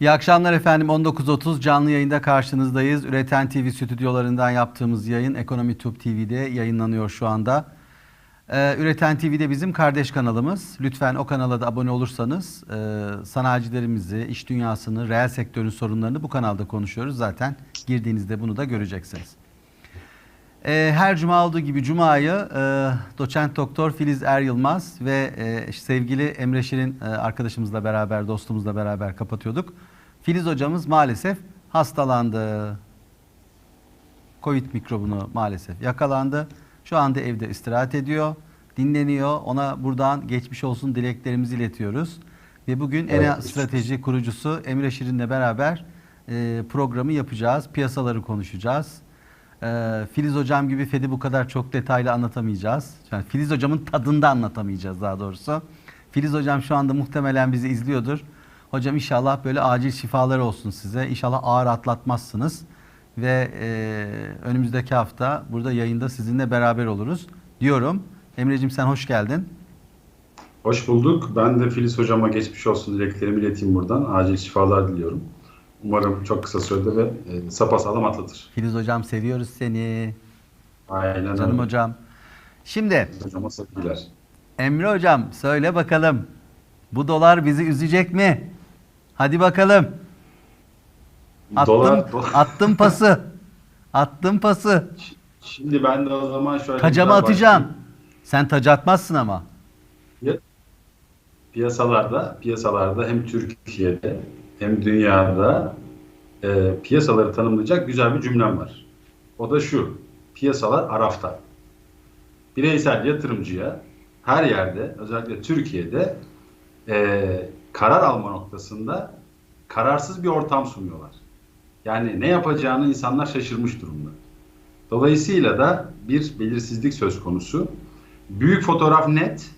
İyi akşamlar efendim. 19.30 canlı yayında karşınızdayız. Üreten TV stüdyolarından yaptığımız yayın Ekonomi Tube TV'de yayınlanıyor şu anda. Ee, Üreten TV'de bizim kardeş kanalımız. Lütfen o kanala da abone olursanız e, sanayicilerimizi, iş dünyasını, reel sektörün sorunlarını bu kanalda konuşuyoruz. Zaten girdiğinizde bunu da göreceksiniz. Ee, her cuma olduğu gibi cumayı e, doçent doktor Filiz Er Yılmaz ve e, sevgili Emre Şirin e, arkadaşımızla beraber, dostumuzla beraber kapatıyorduk. Filiz hocamız maalesef hastalandı. Covid mikrobunu maalesef yakalandı. Şu anda evde istirahat ediyor, dinleniyor. Ona buradan geçmiş olsun dileklerimizi iletiyoruz. Ve bugün Evet, ENA strateji kurucusu Emre Şirin'le beraber e, programı yapacağız. Piyasaları konuşacağız. Ee, Filiz hocam gibi Fed'i bu kadar çok detaylı anlatamayacağız. Yani Filiz hocamın tadında anlatamayacağız daha doğrusu. Filiz hocam şu anda muhtemelen bizi izliyordur. Hocam inşallah böyle acil şifalar olsun size. İnşallah ağır atlatmazsınız. Ve e, önümüzdeki hafta burada yayında sizinle beraber oluruz diyorum. Emre'cim sen hoş geldin. Hoş bulduk. Ben de Filiz hocama geçmiş olsun dileklerimi ileteyim buradan. Acil şifalar diliyorum. Umarım çok kısa sürede ve e, sapasağlam atlatır. Filiz hocam seviyoruz seni. Aynen Canım öyle. hocam. Şimdi Hocama sevgiler. Emre hocam söyle bakalım. Bu dolar bizi üzecek mi? Hadi bakalım. Attım, Dolar, dolar. attım pası. Attım pası. Şimdi ben de o zaman şöyle... Güzel atacağım. başlayayım. Sen tacı atmazsın ama. Piyasalarda, piyasalarda hem Türkiye'de hem dünyada e, piyasaları tanımlayacak güzel bir cümlem var. O da şu. Piyasalar arafta. Bireysel yatırımcıya her yerde özellikle Türkiye'de e, karar alma noktasında kararsız bir ortam sunuyorlar. Yani ne yapacağını insanlar şaşırmış durumda. Dolayısıyla da bir belirsizlik söz konusu. Büyük fotoğraf net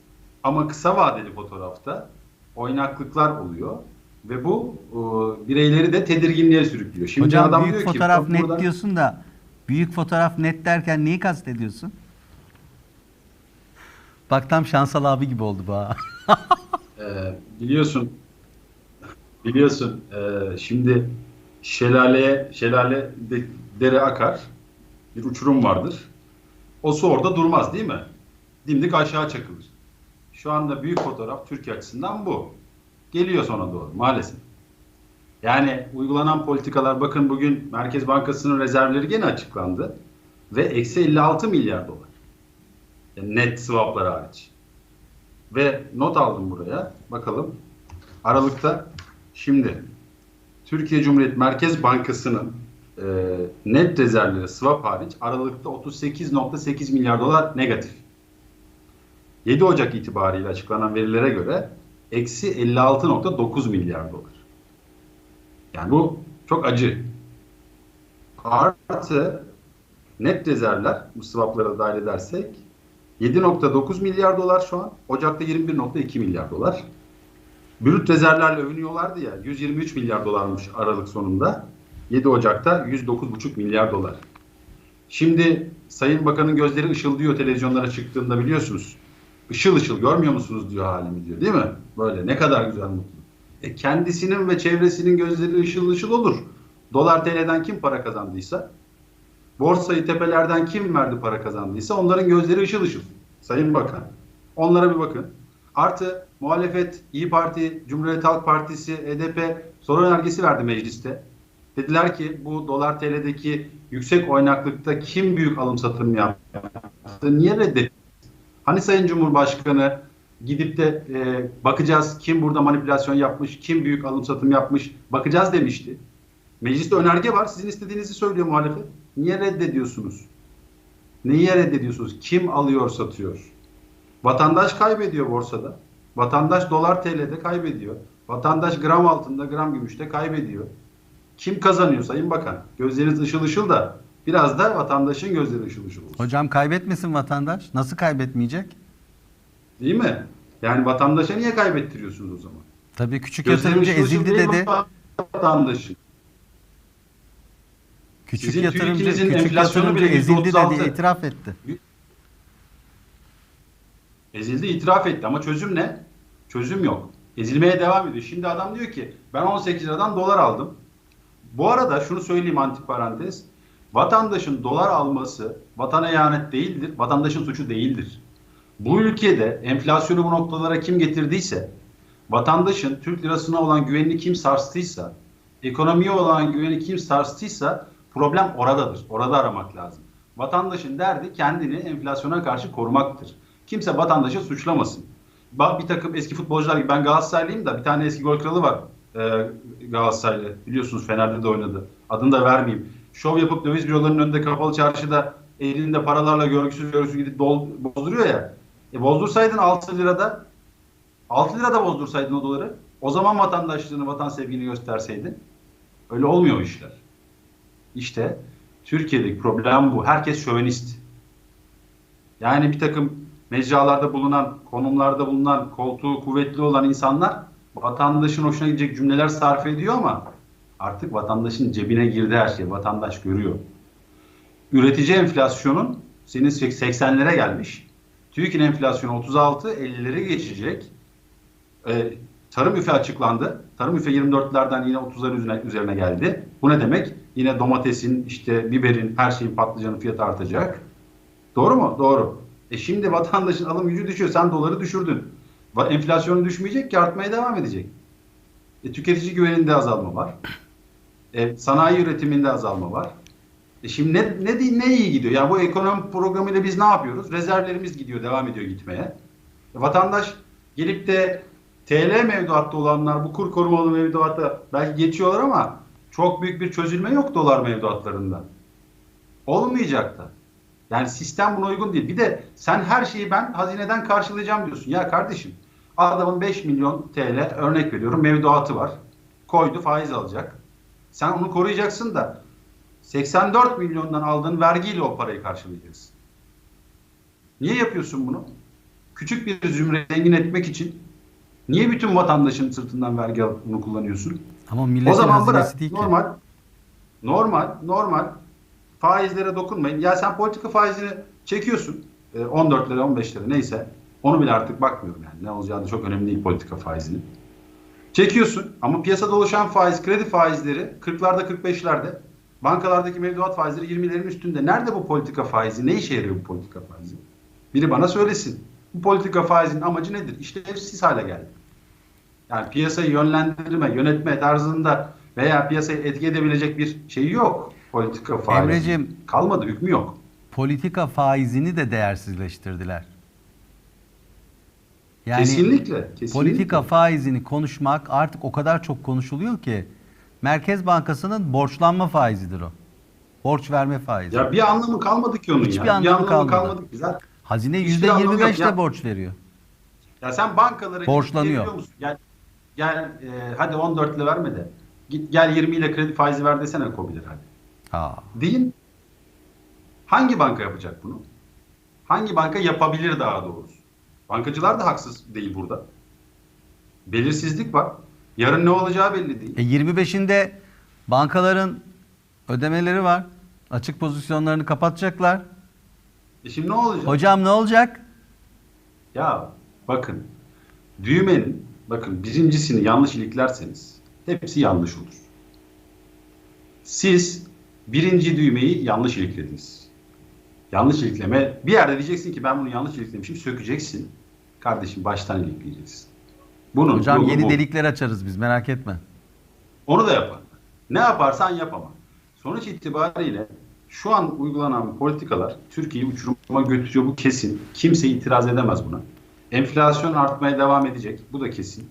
ama kısa vadeli fotoğrafta oynaklıklar oluyor ve bu e, bireyleri de tedirginliğe sürüklüyor. Şimdi hocam adam büyük diyor ki fotoğraf "Bak net buradan- diyorsun da büyük fotoğraf net derken neyi kastediyorsun? Bak tam Şansal abi gibi oldu bu ha. Ee, biliyorsun biliyorsun e, şimdi şelaleye şelale de- dere akar bir uçurum vardır. O su orada durmaz değil mi? Dimdik aşağı çakılır. Şu anda büyük fotoğraf Türkiye açısından bu. Geliyor sona doğru maalesef. Yani uygulanan politikalar bakın bugün Merkez Bankası'nın rezervleri gene açıklandı. Ve eksi 56 milyar dolar. Yani net swaplar hariç. Ve not aldım buraya. Bakalım. Aralıkta şimdi Türkiye Cumhuriyet Merkez Bankası'nın e, net rezervleri swap hariç Aralık'ta 38.8 milyar dolar negatif. 7 Ocak itibariyle açıklanan verilere göre eksi 56.9 milyar dolar. Yani bu çok acı. Artı net rezervler bu swaplara dahil edersek 7.9 milyar dolar şu an. Ocak'ta 21.2 milyar dolar. Brüt rezervlerle övünüyorlardı ya. 123 milyar dolarmış Aralık sonunda. 7 Ocak'ta 109,5 milyar dolar. Şimdi Sayın Bakan'ın gözleri ışıldıyor televizyonlara çıktığında biliyorsunuz. Işıl ışıl görmüyor musunuz diyor halimi diyor değil mi? Böyle ne kadar güzel mutlu. E kendisinin ve çevresinin gözleri ışıl ışıl olur. Dolar TL'den kim para kazandıysa borsayı tepelerden kim verdi para kazandıysa onların gözleri ışıl ışıl. Sayın Bakan. Onlara bir bakın. Artı muhalefet, İyi Parti, Cumhuriyet Halk Partisi, HDP soru önergesi verdi mecliste. Dediler ki bu dolar TL'deki yüksek oynaklıkta kim büyük alım satım yaptı? Niye reddetti? Hani Sayın Cumhurbaşkanı gidip de e, bakacağız kim burada manipülasyon yapmış, kim büyük alım satım yapmış bakacağız demişti. Mecliste önerge var. Sizin istediğinizi söylüyor muhalefet. Niye reddediyorsunuz? Neyi reddediyorsunuz? Kim alıyor, satıyor? Vatandaş kaybediyor borsada. Vatandaş dolar TL'de kaybediyor. Vatandaş gram altında, gram gümüşte kaybediyor. Kim kazanıyor Sayın Bakan? Gözleriniz ışıl ışıl da biraz da vatandaşın gözleri ışıl ışıl olsun. Hocam kaybetmesin vatandaş. Nasıl kaybetmeyecek? Değil mi? Yani vatandaşa niye kaybettiriyorsunuz o zaman? Tabii küçük yatırımcı ışıl ışıl ezildi değil dedi. Vatandaşın. Küçük Sizin yatırımcı, TÜİK'inizin küçük enflasyonu yatırımcı bile ezildi %36. dedi, itiraf etti. Ezildi, itiraf etti ama çözüm ne? Çözüm yok. Ezilmeye devam ediyor. Şimdi adam diyor ki ben 18 liradan dolar aldım. Bu arada şunu söyleyeyim antiparantez. Vatandaşın dolar alması vatana ihanet değildir. Vatandaşın suçu değildir. Bu ülkede enflasyonu bu noktalara kim getirdiyse, vatandaşın Türk lirasına olan güvenini kim sarstıysa, ekonomiye olan güveni kim sarstıysa problem oradadır. Orada aramak lazım. Vatandaşın derdi kendini enflasyona karşı korumaktır. Kimse vatandaşı suçlamasın. Bir takım eski futbolcular gibi ben Galatasaraylıyım da bir tane eski gol kralı var e, Galatasaraylı. Biliyorsunuz Fener'de de oynadı. Adını da vermeyeyim. Şov yapıp döviz bürolarının önünde kapalı çarşıda elinde paralarla görgüsüz görgüsüz gidip dol, bozduruyor ya. E bozdursaydın 6 lirada 6 lirada bozdursaydın o doları o zaman vatandaşlığını, vatan sevgini gösterseydin. Öyle olmuyor işler. İşte Türkiye'deki problem bu. Herkes şövenist. Yani bir takım mecralarda bulunan, konumlarda bulunan, koltuğu kuvvetli olan insanlar vatandaşın hoşuna gidecek cümleler sarf ediyor ama artık vatandaşın cebine girdi her şey. Vatandaş görüyor. Üretici enflasyonun senin 80'lere gelmiş. TÜİK'in enflasyonu 36, 50'leri geçecek. Ee, tarım üfe açıklandı. Tarım üfe 24'lerden yine 30'ların üzerine, üzerine geldi. Bu ne demek? Yine domatesin, işte biberin, her şeyin patlıcanın fiyatı artacak. Doğru mu? Doğru. E şimdi vatandaşın alım gücü düşüyor. Sen doları düşürdün. Enflasyonu düşmeyecek ki artmaya devam edecek. E, tüketici güveninde azalma var. E, sanayi üretiminde azalma var. E şimdi ne, ne, ne iyi gidiyor? Yani bu ekonomi programıyla biz ne yapıyoruz? Rezervlerimiz gidiyor, devam ediyor gitmeye. E, vatandaş gelip de TL mevduatta olanlar bu kur korumalı mevduata belki geçiyorlar ama çok büyük bir çözülme yok dolar mevduatlarında. Olmayacak da. Yani sistem buna uygun değil. Bir de sen her şeyi ben hazineden karşılayacağım diyorsun. Ya kardeşim adamın 5 milyon TL örnek veriyorum mevduatı var. Koydu faiz alacak. Sen onu koruyacaksın da 84 milyondan aldığın vergiyle o parayı karşılayacaksın. Niye yapıyorsun bunu? Küçük bir zümre zengin etmek için niye bütün vatandaşın sırtından vergi alıp bunu kullanıyorsun? Ama o zaman bırak. değil ki. Normal. Normal. Normal. Faizlere dokunmayın. Ya sen politika faizini çekiyorsun. e, 14 lira 15 lira neyse. Onu bile artık bakmıyorum yani. Ne olacağı da çok önemli değil politika faizinin. Çekiyorsun ama piyasada oluşan faiz, kredi faizleri 40'larda 45'lerde. Bankalardaki mevduat faizleri 20'lerin üstünde. Nerede bu politika faizi? Ne işe yarıyor bu politika faizi? Biri bana söylesin. Bu politika faizinin amacı nedir? İşlevsiz hale geldi. Yani piyasayı yönlendirme, yönetme tarzında veya piyasayı etki edebilecek bir şeyi yok. Politika faizi. Emreciğim- Kalmadı, hükmü yok. Politika faizini de değersizleştirdiler. Yani kesinlikle, kesinlikle. politika faizini konuşmak artık o kadar çok konuşuluyor ki Merkez Bankası'nın borçlanma faizidir o. Borç verme faizi. Ya bir anlamı kalmadı ki onun Hiçbir ya. anlamı kalmadı. kalmadı ki. Zaten Hazine Hiçbir anlamı yok %25 ya. de borç veriyor. Ya sen bankalara Borçlanıyor. musun? Gel, gel e, hadi 14 ile verme de. Git gel 20 ile kredi faizi ver desene kobiler hadi. Ha. Değil. Hangi banka yapacak bunu? Hangi banka yapabilir daha doğrusu? Bankacılar da haksız değil burada. Belirsizlik var. Yarın ne olacağı belli değil. E 25'inde bankaların ödemeleri var. Açık pozisyonlarını kapatacaklar. E şimdi ne olacak? Hocam ne olacak? Ya bakın düğmenin bakın birincisini yanlış iliklerseniz hepsi yanlış olur. Siz birinci düğmeyi yanlış iliklediniz. Yanlış ilikleme bir yerde diyeceksin ki ben bunu yanlış iliklemişim sökeceksin. Kardeşim baştan ilikleyeceksin. Bunun Hocam yeni bu. delikler açarız biz merak etme. Onu da yapar. Ne yaparsan yap ama. Sonuç itibariyle şu an uygulanan politikalar Türkiye'yi uçuruma götürüyor bu kesin. Kimse itiraz edemez buna. Enflasyon artmaya devam edecek. Bu da kesin.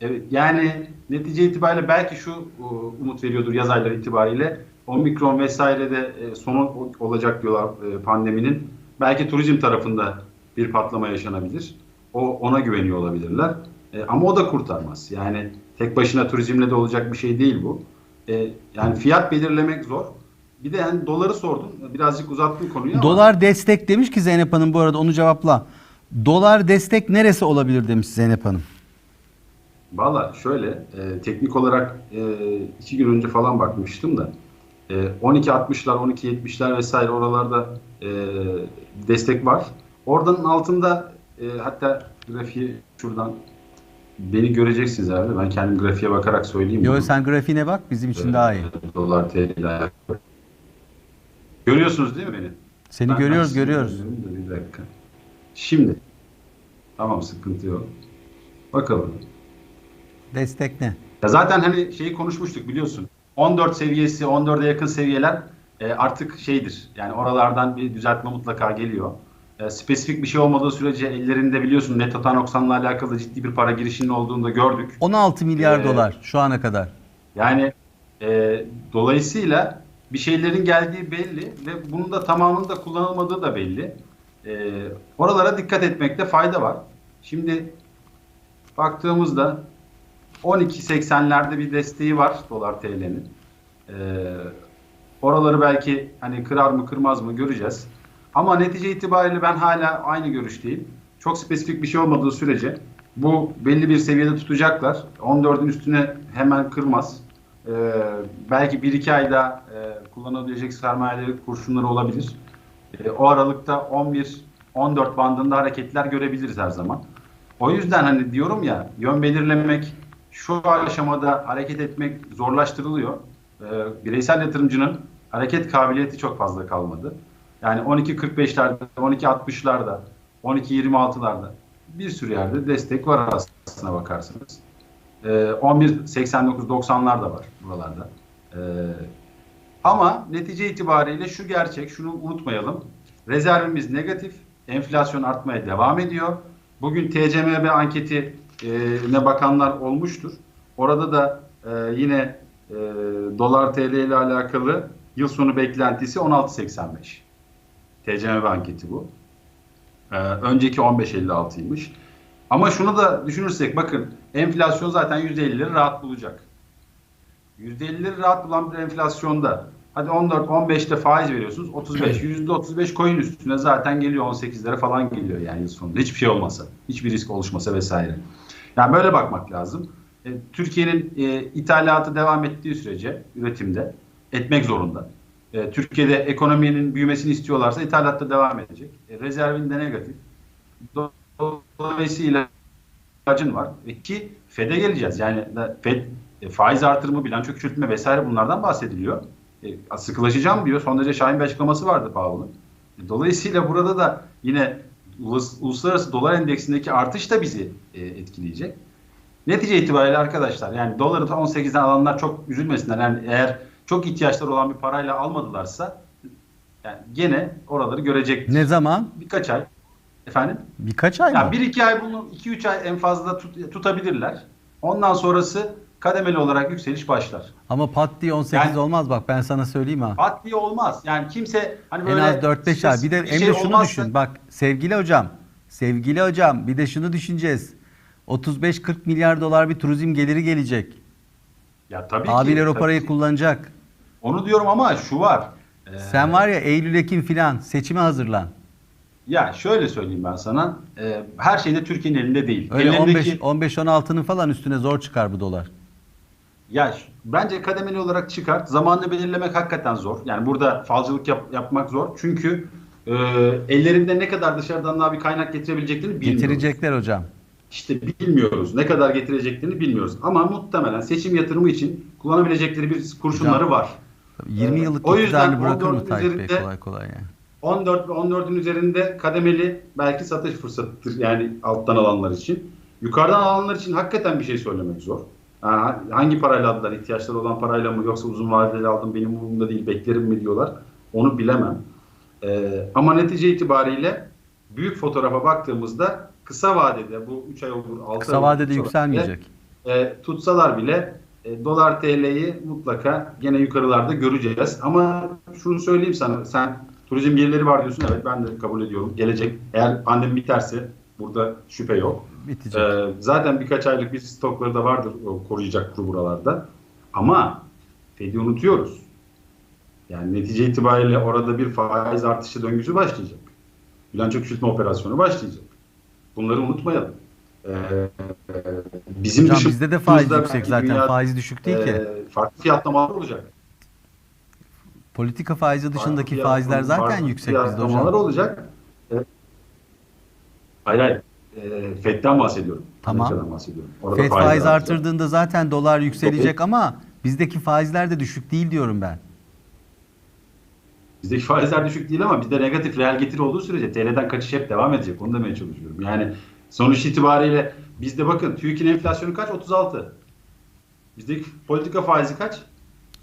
Evet, yani netice itibariyle belki şu e, umut veriyordur yaz ayları itibariyle. Omikron vesaire de e, sonu olacak diyorlar e, pandeminin. Belki turizm tarafında bir patlama yaşanabilir. O ona güveniyor olabilirler. E, ama o da kurtarmaz. Yani tek başına turizmle de olacak bir şey değil bu. E, yani fiyat belirlemek zor. Bir de yani doları sordun. Birazcık uzattım konuyu ama. Dolar destek demiş ki Zeynep Hanım bu arada onu cevapla. Dolar destek neresi olabilir demiş Zeynep Hanım. Valla şöyle e, teknik olarak e, iki gün önce falan bakmıştım da e, 12.60'lar 12.70'ler vesaire oralarda e, destek var. Oradanın altında e, hatta grafiği şuradan beni göreceksiniz herhalde. Ben kendim grafiğe bakarak söyleyeyim. Yo bunu. sen grafiğine bak bizim için daha iyi. Ee, Dolar TL. Görüyorsunuz değil mi beni? Seni Ben- görüyoruz görüyoruz. Bir dakika. Şimdi. Tamam sıkıntı yok. Bakalım. Destek ne? Ya zaten hani şeyi konuşmuştuk biliyorsun. 14 seviyesi, 14'e yakın seviyeler e, artık şeydir. Yani oralardan bir düzeltme mutlaka geliyor. E, spesifik bir şey olmadığı sürece ellerinde biliyorsun net noksanla alakalı ciddi bir para girişinin olduğunu da gördük. 16 milyar Ee, dolar şu ana kadar. Yani e, dolayısıyla bir şeylerin geldiği belli ve bunun da tamamının da kullanılmadığı da belli. E, oralara dikkat etmekte fayda var. Şimdi baktığımızda 12.80'lerde bir desteği var dolar TL'nin. E, oraları belki hani kırar mı kırmaz mı göreceğiz. Ama netice itibariyle ben hala aynı görüşteyim. Çok spesifik bir şey olmadığı sürece bu belli bir seviyede tutacaklar. 14'ün üstüne hemen kırmaz. Ee, belki 1-2 ayda e, kullanabilecek sermayeleri kurşunları olabilir. E, o aralıkta 11-14 bandında hareketler görebiliriz her zaman. O yüzden hani diyorum ya yön belirlemek şu aşamada hareket etmek zorlaştırılıyor. E, bireysel yatırımcının hareket kabiliyeti çok fazla kalmadı. Yani 12.45'lerde, 12.60'larda, 12.26'larda bir sürü yerde destek var aslına bakarsanız. Ee, 11.89-90'lar da var buralarda. Ee, ama netice itibariyle şu gerçek, şunu unutmayalım. Rezervimiz negatif, enflasyon artmaya devam ediyor. Bugün TCMB anketi e, ne bakanlar olmuştur. Orada da e, yine e, dolar TL ile alakalı yıl sonu beklentisi 16.85. TCMB anketi bu. Ee, önceki 15.56'ymış. Ama şunu da düşünürsek bakın enflasyon zaten %50'leri rahat bulacak. %50'leri rahat bulan bir enflasyonda hadi 14 15'te faiz veriyorsunuz 35 %35 koyun üstüne zaten geliyor 18'lere falan geliyor yani yıl sonunda hiçbir şey olmasa hiçbir risk oluşmasa vesaire. Yani böyle bakmak lazım. E, Türkiye'nin e, ithalatı devam ettiği sürece üretimde etmek zorunda. E, Türkiye'de ekonominin büyümesini istiyorlarsa ithalatta devam edecek. E, rezervin de negatif. Dolayısıyla ihtiyacın var. E, ki FED'e geleceğiz. Yani FED e, faiz artırımı, bilanço küçültme vesaire bunlardan bahsediliyor. E, sıkılaşacağım diyor. Son derece şahin bir açıklaması vardı Powell'ın. E, dolayısıyla burada da yine uluslararası dolar endeksindeki artış da bizi e, etkileyecek. Netice itibariyle arkadaşlar yani doları da 18'den alanlar çok üzülmesinler. Yani eğer çok ihtiyaçları olan bir parayla almadılarsa yani gene oraları görecektir. Ne zaman? Birkaç ay. Efendim? Birkaç ay mı? bir iki ay bunu iki üç ay en fazla tut- tutabilirler. Ondan sonrası kademeli olarak yükseliş başlar. Ama pat diye 18 Yani- olmaz bak ben sana söyleyeyim ha. Pat diye olmaz. Yani kimse hani En böyle az 4-5 ay. Bir de şey Emre şunu olmazsa- düşün. Bak sevgili hocam. Sevgili hocam bir de şunu düşüneceğiz. 35-40 milyar dolar bir turizm geliri gelecek. Ya tabii ki. Abiler o tabii parayı ki. kullanacak. Onu diyorum ama şu var. Ee, Sen var ya Eylül Ekim filan seçime hazırlan. Ya şöyle söyleyeyim ben sana. Ee, her şey de Türkiye'nin elinde değil. Öyle Ellerindeki- 15 15-16'nın falan üstüne zor çıkar bu dolar. Ya bence kademeli olarak çıkart. Zamanını belirlemek hakikaten zor. Yani burada falcılık yap- yapmak zor. Çünkü e, ellerinde ne kadar dışarıdan daha bir kaynak getirebileceklerini bilmiyoruz. Getirecekler hocam. İşte bilmiyoruz. Ne kadar getireceklerini bilmiyoruz. Ama muhtemelen seçim yatırımı için kullanabilecekleri bir kurşunları var. Tabii 20 Evet. yıllık O yüzden bırakır mı 14'ün Tayyip Bey kolay kolay yani. 14 ve 14'ün üzerinde kademeli belki satış fırsatıdır yani alttan alanlar için. Yukarıdan alanlar için hakikaten bir şey söylemek zor. Ha, hangi parayla aldılar? İhtiyaçları olan parayla mı yoksa uzun vadeli aldım benim umurumda değil beklerim mi diyorlar. Onu bilemem. Ee, ama netice itibariyle büyük fotoğrafa baktığımızda kısa vadede bu 3 ay olur 6 Kısa vadede yükselmeyecek. e, tutsalar bile e, dolar TL'yi mutlaka gene yukarılarda göreceğiz. Ama şunu söyleyeyim sana sen turizm gelirleri var diyorsun evet ben de kabul ediyorum. Gelecek eğer pandemi biterse burada şüphe yok. Bitecek. E, zaten birkaç aylık bir stokları da vardır koruyacak kuru buralarda. Ama Fed'i unutuyoruz. Yani netice itibariyle orada bir faiz artışı döngüsü başlayacak. Bilanço küçültme operasyonu başlayacak. Bunları unutmayalım. Ee, bizim Hocam bizde de faiz yüksek zaten. dünyada, Faiz düşük değil ki. e, farklı fiyatlamalar olacak. Politika faizi dışındaki Farklı faizler zaten farklı yüksek bizde hocam. olacak. Hayır hayır. e, FED'den bahsediyorum. Tamam. Amerika'dan bahsediyorum. Orada FED faiz artacak. artırdığında zaten dolar yükselecek ama bizdeki faizler de düşük değil diyorum ben. Bizdeki faizler düşük değil ama bizde negatif reel getiri olduğu sürece TL'den kaçış hep devam edecek. Onu demeye çalışıyorum. Yani sonuç itibariyle bizde bakın TÜİK'in enflasyonu kaç? 36. Bizdeki politika faizi kaç?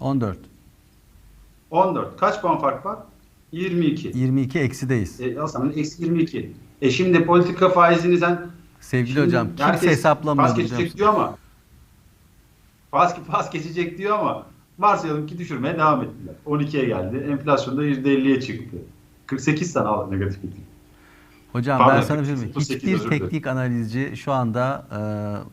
14. 14. Kaç puan fark var? 22. 22 eksideyiz. E, aslında eksi 22. E şimdi politika faizini sen Sevgili Şimdi hocam kimse hesaplamıyor. Pas geçecek diyor ama pas, pas geçecek diyor ama varsayalım ki düşürmeye devam ettiler. 12'ye geldi. Enflasyon da %50'ye çıktı. 48 tane al negatif getirdi. Hocam Pardon, ben sana bir şey söyleyeyim. 38, Hiçbir teknik analizci şu anda e,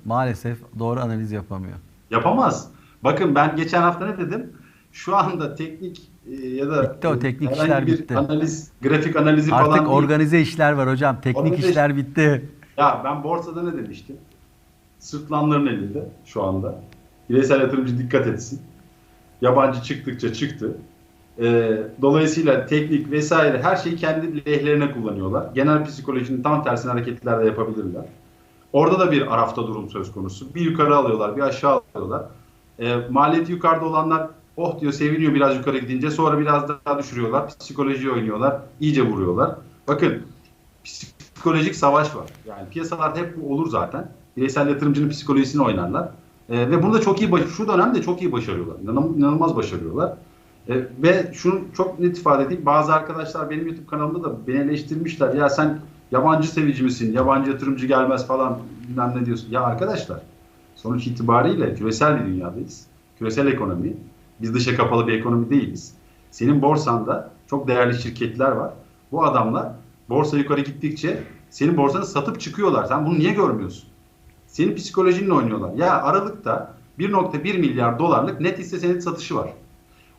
maalesef doğru analiz yapamıyor. Yapamaz. Bakın ben geçen hafta ne dedim? Şu anda teknik ya da Bitti o teknik işler bir bitti. analiz, grafik analizi falan Artık değil. organize işler var hocam. Teknik Organize- işler bitti. Ya ben borsada ne demiştim? Sırtlanların elinde şu anda. Bireysel yatırımcı dikkat etsin. Yabancı çıktıkça çıktı. Ee, dolayısıyla teknik vesaire her şeyi kendi lehlerine kullanıyorlar. Genel psikolojinin tam tersine hareketler de yapabilirler. Orada da bir arafta durum söz konusu. Bir yukarı alıyorlar, bir aşağı alıyorlar. Ee, maliyeti yukarıda olanlar oh diyor seviniyor biraz yukarı gidince sonra biraz daha düşürüyorlar. Psikoloji oynuyorlar, iyice vuruyorlar. Bakın psikolojik savaş var. Yani piyasalarda hep bu olur zaten. Bireysel yatırımcının psikolojisini oynarlar. Ee, ve bunu da çok iyi, şu dönemde çok iyi başarıyorlar. İnanam- inanılmaz başarıyorlar. Ee, ve şunu çok net ifade edeyim. Bazı arkadaşlar benim YouTube kanalımda da beni eleştirmişler. Ya sen yabancı sevici misin? Yabancı yatırımcı gelmez falan bilmem ne diyorsun. Ya arkadaşlar sonuç itibariyle küresel bir dünyadayız. Küresel ekonomi. Biz dışa kapalı bir ekonomi değiliz. Senin borsanda çok değerli şirketler var. Bu adamlar borsa yukarı gittikçe senin borsanı satıp çıkıyorlar. Sen bunu niye görmüyorsun? Senin psikolojinle oynuyorlar. Ya Aralık'ta 1.1 milyar dolarlık net hisse senedi satışı var.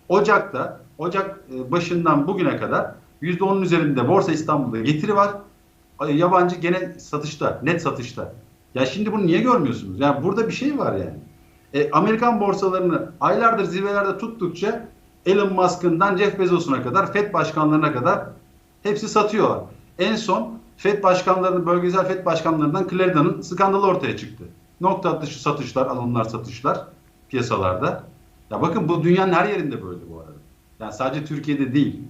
Ocak'ta, Ocak e, başından bugüne kadar %10'un üzerinde Borsa İstanbul'da getiri var. Yabancı gene satışta, net satışta. Ya şimdi bunu niye görmüyorsunuz? Yani burada bir şey var yani. E, Amerikan borsalarını aylardır zirvelerde tuttukça Elon Musk'ından Jeff Bezos'una kadar, FED başkanlarına kadar hepsi satıyorlar. En son FED başkanlarının, bölgesel FED başkanlarından Clarida'nın skandalı ortaya çıktı. Nokta atışı satışlar, alımlar, satışlar piyasalarda. Ya bakın bu dünyanın her yerinde böyle bu arada. Yani sadece Türkiye'de değil.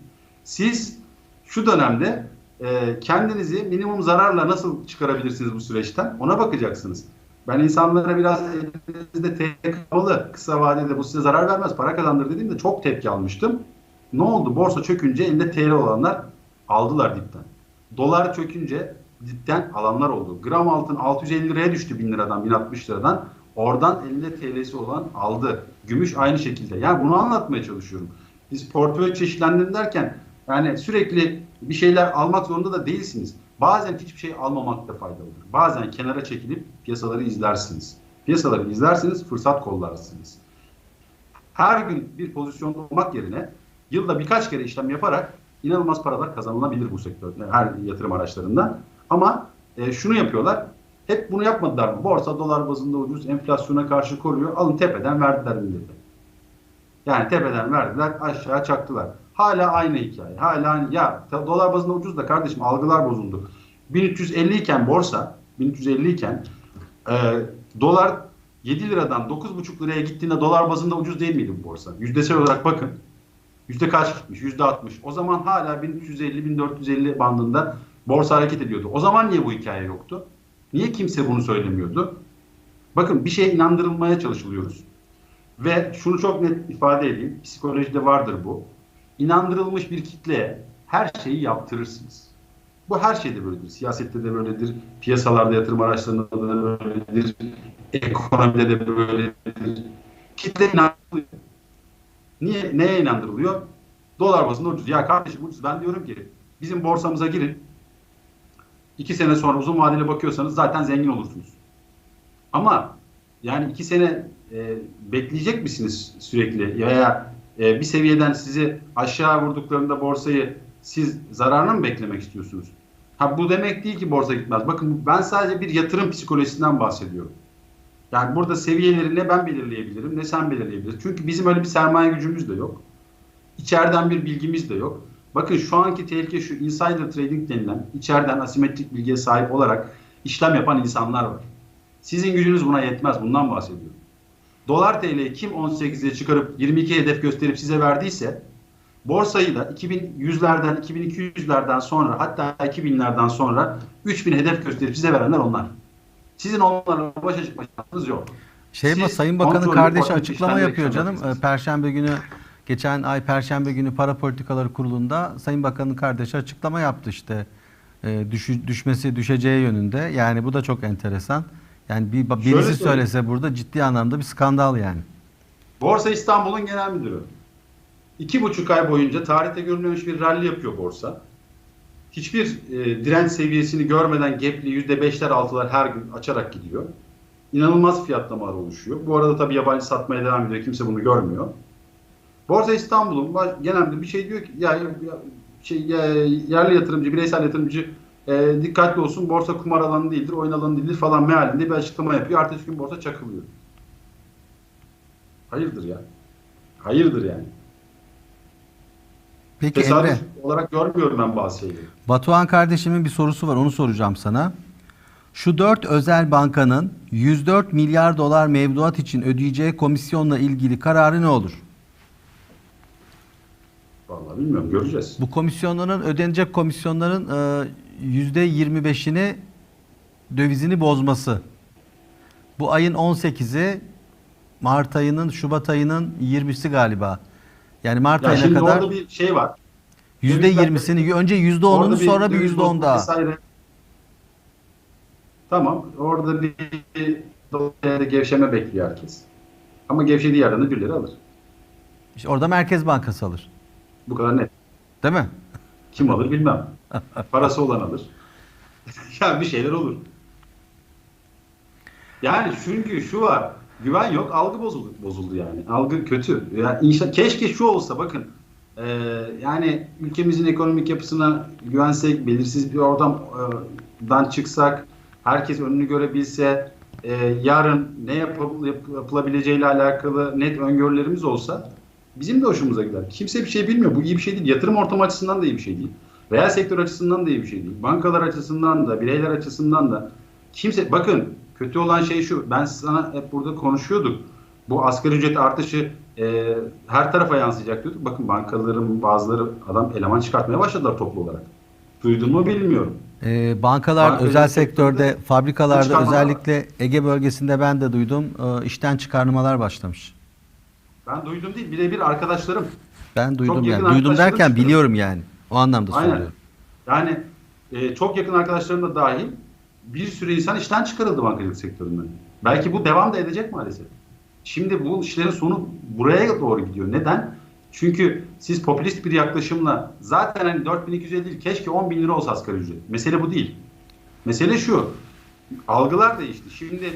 Siz şu dönemde e, kendinizi minimum zararla nasıl çıkarabilirsiniz bu süreçten? Ona bakacaksınız. Ben insanlara biraz elinizde TL kalmalı, kısa vadede bu size zarar vermez, para kazandır dediğimde çok tepki almıştım. Ne oldu? Borsa çökünce elinde TL olanlar aldılar dipten. Dolar çökünce dipten alanlar oldu. Gram altın 650 liraya düştü 1000 liradan 1060 liradan. Oradan elinde TL'si olan aldı. Gümüş aynı şekilde. Yani bunu anlatmaya çalışıyorum. Biz portföy çeşitlendirin derken yani sürekli bir şeyler almak zorunda da değilsiniz. Bazen hiçbir şey almamak da faydalıdır. Bazen kenara çekilip piyasaları izlersiniz. Piyasaları izlersiniz, fırsat kollarsınız. Her gün bir pozisyonda olmak yerine yılda birkaç kere işlem yaparak inanılmaz paralar kazanılabilir bu sektörde. Her yatırım araçlarından. Ama e, şunu yapıyorlar. Hep bunu yapmadılar mı? Borsa dolar bazında ucuz, enflasyona karşı koruyor. Alın tepeden verdiler millete. Yani tepeden verdiler, aşağı çaktılar. Hala aynı hikaye. Hala. Ya dolar bazında ucuz da kardeşim algılar bozuldu. 1350 iken borsa, 1350 iken e, dolar 7 liradan 9,5 liraya gittiğinde dolar bazında ucuz değil miydi bu borsa? Yüzdesel olarak bakın. Yüzde kaç gitmiş? Yüzde 60. O zaman hala 1350-1450 bandında borsa hareket ediyordu. O zaman niye bu hikaye yoktu? Niye kimse bunu söylemiyordu? Bakın bir şeye inandırılmaya çalışılıyoruz. Ve şunu çok net ifade edeyim. Psikolojide vardır bu. İnandırılmış bir kitleye her şeyi yaptırırsınız. Bu her şeyde böyledir. Siyasette de böyledir. Piyasalarda yatırım araçlarında da böyledir. Ekonomide de böyledir. Kitle inandırılıyor. Niye, neye inandırılıyor? Dolar bazında ucuz. Ya kardeşim ucuz. Ben diyorum ki bizim borsamıza girin. İki sene sonra uzun vadeli bakıyorsanız zaten zengin olursunuz. Ama yani iki sene e, bekleyecek misiniz sürekli? Veya e, bir seviyeden sizi aşağı vurduklarında borsayı siz zararına mı beklemek istiyorsunuz? Ha bu demek değil ki borsa gitmez. Bakın ben sadece bir yatırım psikolojisinden bahsediyorum. Yani burada seviyeleri ne ben belirleyebilirim ne sen belirleyebilirsin. Çünkü bizim öyle bir sermaye gücümüz de yok. İçeriden bir bilgimiz de yok. Bakın şu anki tehlike şu insider trading denilen içeriden asimetrik bilgiye sahip olarak işlem yapan insanlar var. Sizin gücünüz buna yetmez. Bundan bahsediyorum. Dolar TL kim 18'e çıkarıp 22 hedef gösterip size verdiyse borsayı da 2100'lerden 2200'lerden sonra hatta 2000'lerden sonra 3000 hedef gösterip size verenler onlar. Sizin onlarla başa çıkma şansınız yok. Şey Siz Sayın Bakan'ın kardeşi açıklama yapıyor canım. Ee, Perşembe günü geçen ay Perşembe günü Para Politikaları Kurulu'nda Sayın Bakan'ın kardeşi açıklama yaptı işte. Ee, düşü- düşmesi düşeceği yönünde. Yani bu da çok enteresan. Yani bir birisi söyleyeyim. söylese burada ciddi anlamda bir skandal yani. Borsa İstanbul'un genel müdürü. İki buçuk ay boyunca tarihte görülmemiş bir rally yapıyor borsa. Hiçbir e, direnç seviyesini görmeden gapli yüzde beşler altılar her gün açarak gidiyor. İnanılmaz fiyatlamalar oluşuyor. Bu arada tabii yabancı satmaya devam ediyor. Kimse bunu görmüyor. Borsa İstanbul'un baş- genel müdürü bir şey diyor ki ya, ya- şey, ya- yerli yatırımcı, bireysel yatırımcı e, dikkatli olsun borsa kumar alanı değildir, oyun alanı değildir falan mealinde bir açıklama yapıyor. Ertesi gün borsa çakılıyor. Hayırdır ya? Hayırdır yani. Peki Tesadüf Emre, olarak görmüyorum ben bazı şeyleri. Batuhan kardeşimin bir sorusu var onu soracağım sana. Şu dört özel bankanın 104 milyar dolar mevduat için ödeyeceği komisyonla ilgili kararı ne olur? Vallahi bilmiyorum göreceğiz. Bu komisyonların ödenecek komisyonların e, %25'ini dövizini bozması. Bu ayın 18'i Mart ayının Şubat ayının 20'si galiba. Yani Mart Ya ayına şimdi kadar orada bir şey var. yüzde 20'sini önce yüzde Orada %10'unu bir sonra bir döviz yüzde 10 bozma daha. vesaire. Tamam. Orada bir dolayı gevşeme bekliyor herkes. Ama gevşediği yerden de birileri alır. İşte orada Merkez Bankası alır. Bu kadar net. Değil mi? Kim alır bilmem. Parası olan alır. ya bir şeyler olur. Yani çünkü şu var. Güven yok, algı bozuldu, bozuldu yani. Algı kötü. Yani inşa, keşke şu olsa bakın. Ee, yani ülkemizin ekonomik yapısına güvensek, belirsiz bir ortamdan çıksak, herkes önünü görebilse, e, yarın ne yapıl- yap- yapılabileceğiyle alakalı net öngörülerimiz olsa bizim de hoşumuza gider. Kimse bir şey bilmiyor. Bu iyi bir şey değil. Yatırım ortamı açısından da iyi bir şey değil. Reel sektör açısından da iyi bir şey değil. Bankalar açısından da, bireyler açısından da. Kimse bakın kötü olan şey şu. Ben sana hep burada konuşuyorduk. Bu asgari ücret artışı e, her tarafa yansıyacak diyorduk. Bakın bankaların bazıları adam eleman çıkartmaya başladılar toplu olarak. Duydun mu bilmiyorum. Ee, bankalar, Bankacılık özel sektörde sektörde, fabrikalarda özellikle Ege bölgesinde ben de duydum. e, işten çıkarmalar başlamış. Ben duydum değil birebir arkadaşlarım. Ben duydum yakın yani. Duydum derken biliyorum yani. O anlamda Aynen. söylüyorum. Yani e, çok yakın arkadaşlarım da dahil bir sürü insan işten çıkarıldı bankacılık sektöründen. Belki bu devam da edecek maalesef. Şimdi bu işlerin sonu buraya doğru gidiyor. Neden? Çünkü siz popülist bir yaklaşımla zaten hani 4250 değil keşke 10 bin lira olsa asgari ücret. Mesele bu değil. Mesele şu. Algılar değişti. Şimdi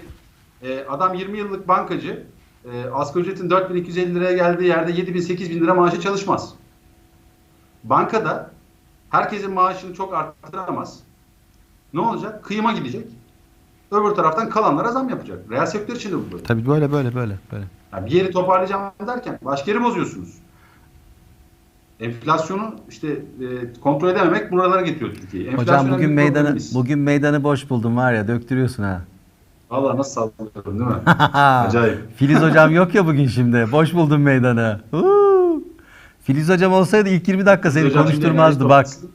e, adam 20 yıllık bankacı e, asgari ücretin 4250 liraya geldiği yerde 7000 8000 lira maaşı çalışmaz. Bankada herkesin maaşını çok arttıramaz. Ne olacak? Kıyıma gidecek. Öbür taraftan kalanlara zam yapacak. Reel sektör için de bu böyle. Tabii böyle böyle böyle böyle. Yani bir yeri toparlayacağım derken başka yeri bozuyorsunuz. Enflasyonu işte e, kontrol edememek buralara getiriyor Türkiye'yi. Hocam bugün meydanı bugün meydanı boş buldum var ya döktürüyorsun ha. Vallahi nasıl sallıyorum değil mi? Acayip. Filiz hocam yok ya bugün şimdi. Boş buldum meydanı. Huu! Filiz hocam olsaydı ilk 20 dakika seni Hocam şimdi konuşturmazdı enerji bak. toplasın.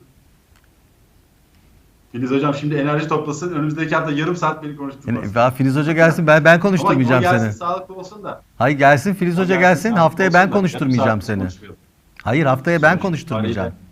Filiz hocam şimdi enerji toplasın. Önümüzdeki hafta yarım saat beni konuşturmaz. Yani, Filiz hoca gelsin ben ben Ama konuşturmayacağım gelsin, seni. sağlıklı olsun da. Hayır gelsin Filiz hoca gelsin sağlıklı haftaya olsun ben da, konuşturmayacağım saat seni. konuşmayalım. Hayır haftaya ben Sonuç konuşturmayacağım. itibariyle.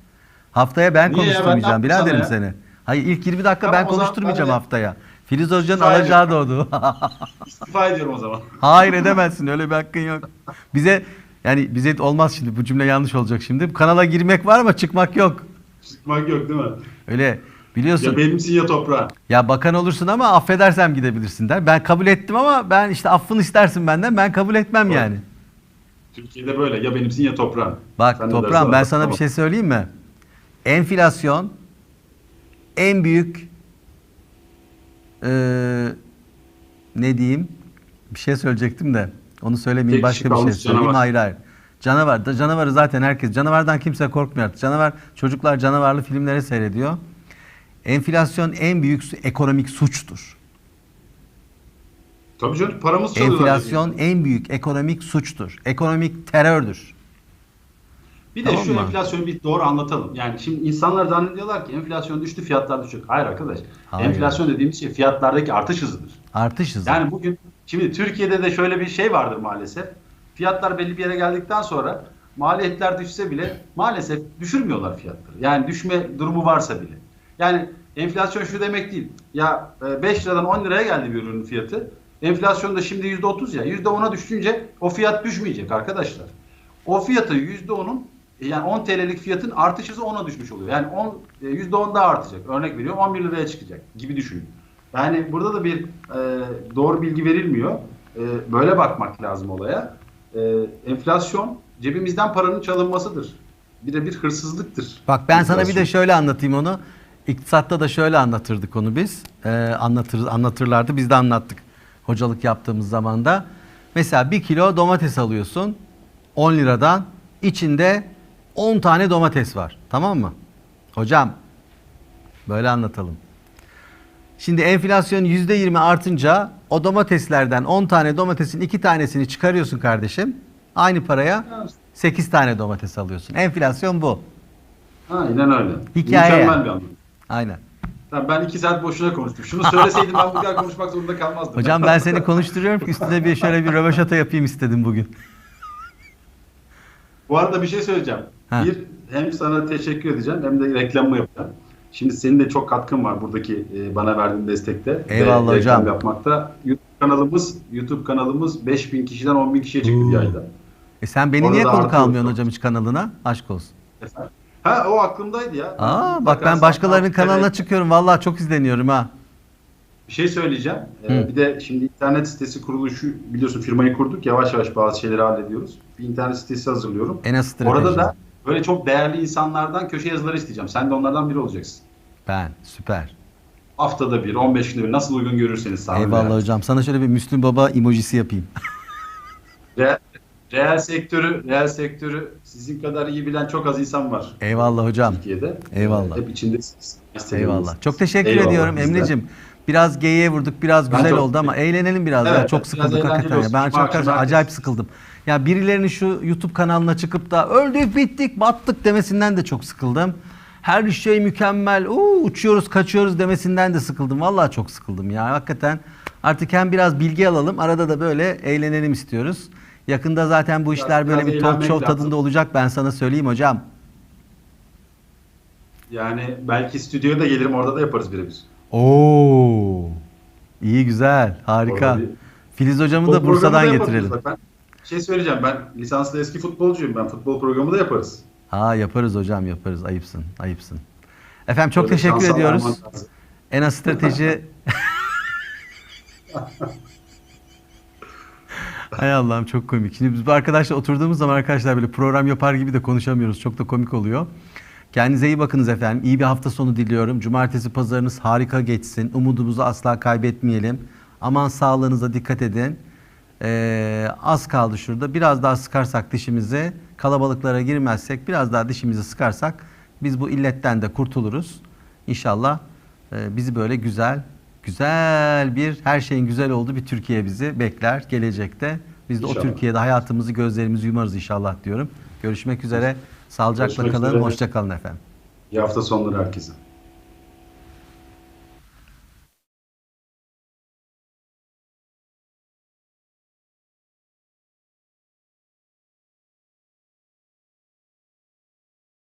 Haftaya ben Niye ya? Ben konuşturmayacağım ne yaptım biraderim sana seni. Hayır ilk 20 dakika Tamam, ben o zaman konuşturmayacağım ben de- haftaya. Filiz hocanın İstifa alacağı doğdu. İstifa ediyorum o zaman. Hayır edemezsin öyle bir hakkın yok. Bize yani bize olmaz şimdi bu cümle yanlış olacak şimdi. Kanala girmek var ama çıkmak yok. Çıkmak yok değil mi? Öyle biliyorsun. Ya benimsin ya toprağın. Ya bakan olursun ama affedersem gidebilirsin der. Ben kabul ettim ama ben işte affını istersin benden. Ben kabul etmem Doğru. yani. Türkiye'de böyle ya benimsin ya toprağın. Bak Sen dersen ben sana Tamam. bir şey söyleyeyim mi? Enflasyon en büyük eee, ne diyeyim? Bir şey söyleyecektim de onu söylemeyeyim Tek başka bir şey söyleyeyim. canavar. Hayır hayır. Canavar. da- Canavarı zaten herkes. Canavardan kimse korkmuyor artık. Canavar çocuklar canavarlı filmleri seyrediyor. Enflasyon en büyük ekonomik suçtur. Tabii canım paramız çalıyorlar. Enflasyon en büyük ekonomik suçtur. Ekonomik terördür. Bir de Tamam şu mı? enflasyonu bir doğru anlatalım. Yani şimdi insanlar zannediyorlar ki enflasyon düştü fiyatlar düşecek. Hayır arkadaş. Hayır. Enflasyon dediğimiz şey fiyatlardaki artış hızıdır. Artış hızı. Yani bugün şimdi Türkiye'de de şöyle bir şey vardır maalesef. Fiyatlar belli bir yere geldikten sonra maliyetler düşse bile maalesef düşürmüyorlar fiyatları. Yani düşme durumu varsa bile. Yani enflasyon şu demek değil. Ya e, 5 liradan 10 liraya geldi bir ürünün fiyatı. Enflasyon da şimdi %30 ya. %10'a düşünce o fiyat düşmeyecek arkadaşlar. O fiyatı %10'un yani 10 TL'lik fiyatın artış hızı 10'a düşmüş oluyor. Yani 10 e, %10 daha artacak. Örnek veriyorum 11 liraya çıkacak gibi düşünün. Yani burada da bir e, doğru bilgi verilmiyor. E, böyle bakmak lazım olaya. E, enflasyon cebimizden paranın çalınmasıdır. Bir de bir hırsızlıktır. Bak ben sana bir Enflasyon. de şöyle anlatayım onu. İktisatta da şöyle anlatırdık onu biz. Ee, anlatır, anlatırlardı. Biz de anlattık hocalık yaptığımız zaman da. Mesela bir kilo domates alıyorsun 10 liradan. içinde 10 tane domates var. Tamam mı? Hocam böyle anlatalım. Şimdi enflasyon %20 artınca o domateslerden 10 tane domatesin 2 tanesini çıkarıyorsun kardeşim. Aynı paraya 8 tane domates alıyorsun. Enflasyon bu. Aynen öyle. Hikaye Mükemmel bir anlam. Aynen. Ben iki saat boşuna konuştum. Şunu söyleseydim ben bu kadar konuşmak zorunda kalmazdım. Hocam ben seni konuşturuyorum ki üstüne bir şöyle bir röveşata yapayım istedim bugün. Bu arada bir şey söyleyeceğim. Ha. Bir hem sana teşekkür edeceğim hem de reklamımı yapacağım. Şimdi senin de çok katkın var buradaki e, bana verdiğin destekte. Eyvallah ve hocam. Reklam yapmakta. YouTube kanalımız YouTube kanalımız 5000 kişiden 10.000 kişiye çıktı bir ayda. E sen beni Orada niye konuk almıyorsun hocam hiç kanalına? Aşk olsun. Efendim? Ha o aklımdaydı ya. Aa bak Mutlaka ben başkalarının kanalına çıkıyorum. Vallahi çok izleniyorum ha. Bir şey söyleyeceğim. Ee, bir de şimdi internet sitesi kuruluşu biliyorsun firmayı kurduk. Yavaş yavaş bazı şeyleri hallediyoruz. Bir internet sitesi hazırlıyorum. En. Orada da böyle çok değerli insanlardan köşe yazıları isteyeceğim. Sen de onlardan biri olacaksın. Ben süper. Haftada bir, 15 günde bir nasıl uygun görürseniz sağ olun. Eyvallah hocam. Sana şöyle bir Müslüm Baba emojisi yapayım. Reel, reel sektörü, reel sektörü sizin kadar iyi bilen çok az insan var. Eyvallah hocam. Türkiye'de. Eyvallah. Hep içindesiniz. Eyvallah. Çok teşekkür Eyvallah ediyorum. Emre'cim. Biraz geyiğe vurduk, biraz Ben güzel çok- oldu ama eğlenelim biraz Evet, ya. Çok sıkıldık hakikaten. ya. Ben akşamı acayip sıkıldım. Ya birilerinin şu YouTube kanalına çıkıp da öldük, bittik, battık demesinden de çok sıkıldım. Her şey mükemmel, uu, uçuyoruz, kaçıyoruz demesinden de sıkıldım. Vallahi çok sıkıldım ya. Hakikaten artık hem biraz bilgi alalım, arada da böyle eğlenelim istiyoruz. Yakında zaten bu işler böyle bir talk show lazım. tadında olacak ben sana söyleyeyim hocam. Yani belki stüdyoya da gelirim orada da yaparız birebir. Oo. İyi güzel. Harika. Orada bir- Filiz hocamı da Bursa'dan getirelim. Bir şey söyleyeceğim. Ben lisanslı eski futbolcuyum. Ben futbol programı da yaparız. Ha yaparız hocam yaparız. Ayıpsın. Ayıpsın. Efendim çok Böyle teşekkür ediyoruz. olman lazım. En az strateji Hay Allah'ım çok komik. Şimdi biz bu arkadaşla oturduğumuz zaman arkadaşlar böyle program yapar gibi de konuşamıyoruz. Çok da komik oluyor. Kendinize iyi bakınız efendim. İyi bir hafta sonu diliyorum. Cumartesi pazarınız harika geçsin. Umudumuzu asla kaybetmeyelim. Aman sağlığınıza dikkat edin. Ee, az kaldı şurada. Biraz daha sıkarsak dişimizi, kalabalıklara girmezsek, biraz daha dişimizi sıkarsak biz bu illetten de kurtuluruz. İnşallah e, bizi böyle güzel, güzel bir, her şeyin güzel olduğu bir Türkiye bizi bekler gelecekte. Biz de o İnşallah. Türkiye'de hayatımızı, gözlerimizi yumarız inşallah diyorum. Görüşmek üzere. Sağlıcakla Görüşmek kalın. üzere. Hoşça kalın efendim. İyi hafta sonları herkese.